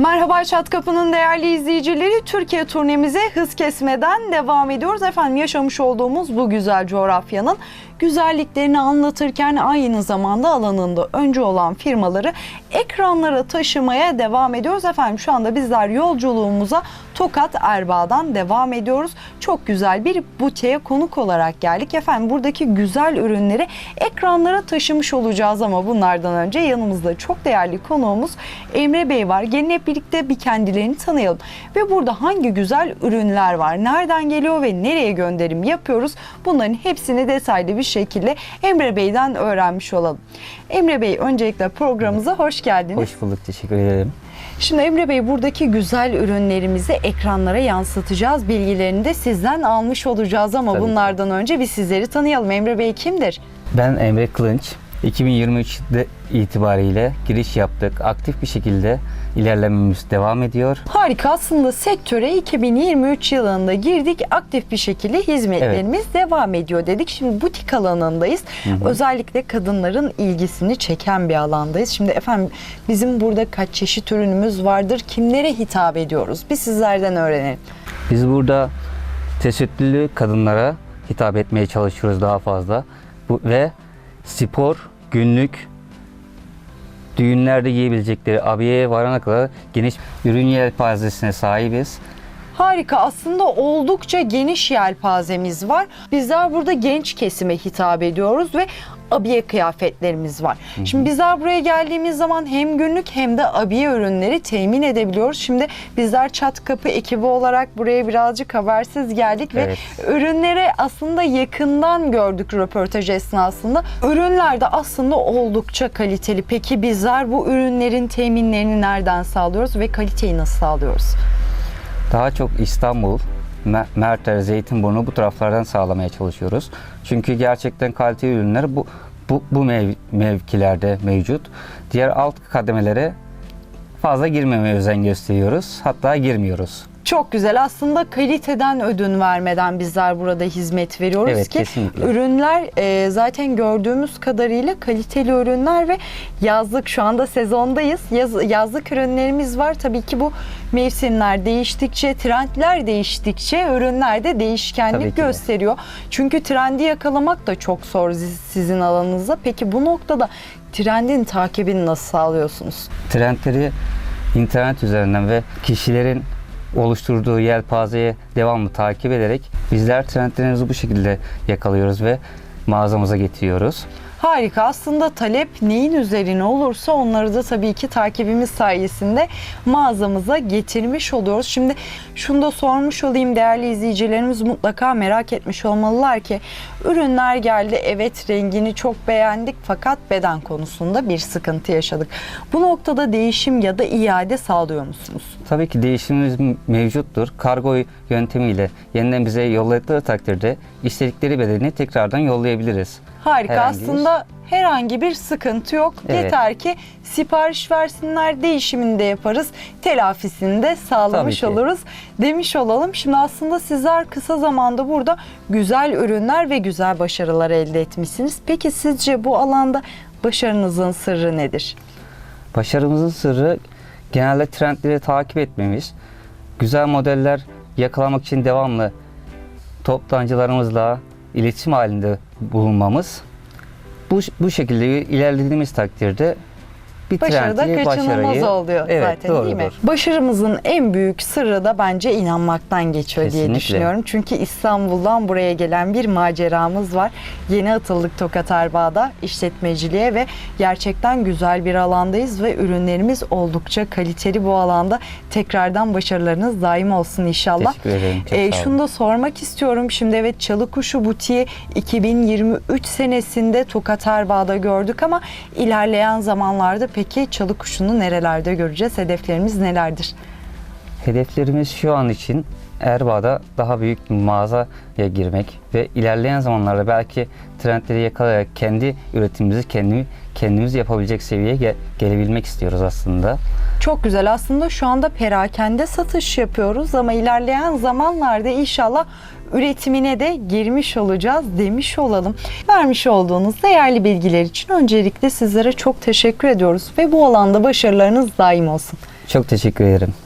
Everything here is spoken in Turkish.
Merhaba Çat Kapı'nın değerli izleyicileri. Türkiye turnemize hız kesmeden devam ediyoruz. Efendim yaşamış olduğumuz bu güzel coğrafyanın güzelliklerini anlatırken aynı zamanda alanında önce olan firmaları ekranlara taşımaya devam ediyoruz. Efendim şu anda bizler yolculuğumuza Tokat Erbaa'dan devam ediyoruz. Çok güzel bir butiğe konuk olarak geldik. Efendim buradaki güzel ürünleri ekranlara taşımış olacağız ama bunlardan önce yanımızda çok değerli konuğumuz Emre Bey var. Gelin hep birlikte bir kendilerini tanıyalım. Ve burada hangi güzel ürünler var, nereden geliyor ve nereye gönderim yapıyoruz bunların hepsini detaylı bir şekilde Emre Bey'den öğrenmiş olalım. Emre Bey öncelikle programımıza hoş geldiniz. Hoş bulduk, teşekkür ederim. Şimdi Emre Bey buradaki güzel ürünlerimizi ekranlara yansıtacağız. Bilgilerini de sizden almış olacağız ama Tabii bunlardan önce bir sizleri tanıyalım. Emre Bey kimdir? Ben Emre Kılınç. 2023'de itibariyle giriş yaptık. Aktif bir şekilde ilerlememiz devam ediyor. Harika aslında sektöre 2023 yılında girdik aktif bir şekilde hizmetlerimiz devam ediyor dedik. Şimdi butik alanındayız. Özellikle kadınların ilgisini çeken bir alandayız. Şimdi efendim bizim burada kaç çeşit ürünümüz vardır? Kimlere hitap ediyoruz? Bir sizlerden öğrenelim. Biz burada tesettürlü kadınlara hitap etmeye çalışıyoruz daha fazla. Bu, ve spor, günlük, düğünlerde giyebilecekleri abiyeye varana kadar geniş ürün yelpazesine sahibiz. Harika aslında oldukça geniş yelpazemiz var. Bizler burada genç kesime hitap ediyoruz ve abiye kıyafetlerimiz var. Şimdi bizler buraya geldiğimiz zaman hem günlük hem de abiye ürünleri temin edebiliyoruz. Şimdi bizler Çat Kapı ekibi olarak buraya birazcık habersiz geldik ve Evet. ürünleri aslında yakından gördük röportaj esnasında. Ürünler de aslında oldukça kaliteli. Peki bizler bu ürünlerin teminlerini nereden sağlıyoruz ve kaliteyi nasıl sağlıyoruz? Daha çok İstanbul, Me- Merter, Zeytinburnu bu taraflardan sağlamaya çalışıyoruz. Çünkü gerçekten kaliteli ürünler bu bu, bu mev- mevkilerde mevcut. Diğer alt kademelere fazla girmemeye özen gösteriyoruz. Hatta girmiyoruz. Çok güzel. Aslında kaliteden ödün vermeden bizler burada hizmet veriyoruz Evet, ki kesinlikle. ürünler e, zaten gördüğümüz kadarıyla kaliteli ürünler ve yazlık şu anda sezondayız. Yaz, yazlık ürünlerimiz var. Tabii ki bu mevsimler değiştikçe, trendler değiştikçe ürünler de Tabii değişkenlik ki de. gösteriyor. Çünkü trendi yakalamak da çok zor siz- sizin alanınızda. Peki bu noktada trendin takibini nasıl sağlıyorsunuz? Trendleri internet üzerinden ve kişilerin oluşturduğu yelpazeye devamlı takip ederek bizler trendlerimizi bu şekilde yakalıyoruz ve mağazamıza getiriyoruz. Harika. Aslında talep neyin üzerine olursa onları da tabii ki takibimiz sayesinde mağazamıza getirmiş oluyoruz. Şimdi şunu da sormuş olayım değerli izleyicilerimiz mutlaka merak etmiş olmalılar ki ürünler geldi evet rengini çok beğendik fakat beden konusunda bir sıkıntı yaşadık. Bu noktada değişim ya da iade sağlıyor musunuz? Tabii ki değişimimiz mevcuttur. Kargo yöntemiyle yeniden bize yolladıkları takdirde istedikleri bedeni tekrardan yollayabiliriz. Harika. Herhangi Aslında herhangi bir sıkıntı yok. Evet. Yeter ki sipariş versinler, değişimini de yaparız, telafisini de sağlamış oluruz demiş olalım. Şimdi aslında sizler kısa zamanda burada güzel ürünler ve güzel başarılar elde etmişsiniz. Peki sizce bu alanda başarınızın sırrı nedir? Başarımızın sırrı genelde trendleri takip etmemiz, güzel modeller yakalamak için devamlı toptancılarımızla iletişim halinde bulunmamız. Bu, bu şekilde ilerlediğimiz takdirde bir Başarıda trendi, kaçınılmaz başarıyı oluyor evet, zaten değil mi? doğrudur. Başarımızın en büyük sırrı da bence inanmaktan geçiyor diye Kesinlikle. düşünüyorum. Çünkü İstanbul'dan buraya gelen bir maceramız var. Yeni atıldık Tokat Erbağ'da işletmeciliğe ve gerçekten güzel bir alandayız ve ürünlerimiz oldukça kaliteli bu alanda. Tekrardan başarılarınız daim olsun inşallah. Teşekkür ederim. Çok Ee, şunu da sormak istiyorum. Şimdi evet Çalıkuşu Butiği 2023 senesinde Tokat Erbağ'da gördük ama ilerleyen zamanlarda peki Çalıkuşu'nu nerelerde göreceğiz? Hedeflerimiz nelerdir? Hedeflerimiz şu an için Erbaa'da daha büyük bir mağazaya girmek ve ilerleyen zamanlarda belki trendleri yakalayarak kendi üretimimizi kendi, kendimiz yapabilecek seviyeye ge- gelebilmek istiyoruz aslında. Çok güzel. Aslında şu anda perakende satış yapıyoruz ama ilerleyen zamanlarda inşallah üretimine de girmiş olacağız demiş olalım. Vermiş olduğunuz değerli bilgiler için öncelikle sizlere çok teşekkür ediyoruz ve bu alanda başarılarınız daim olsun. Çok teşekkür ederim.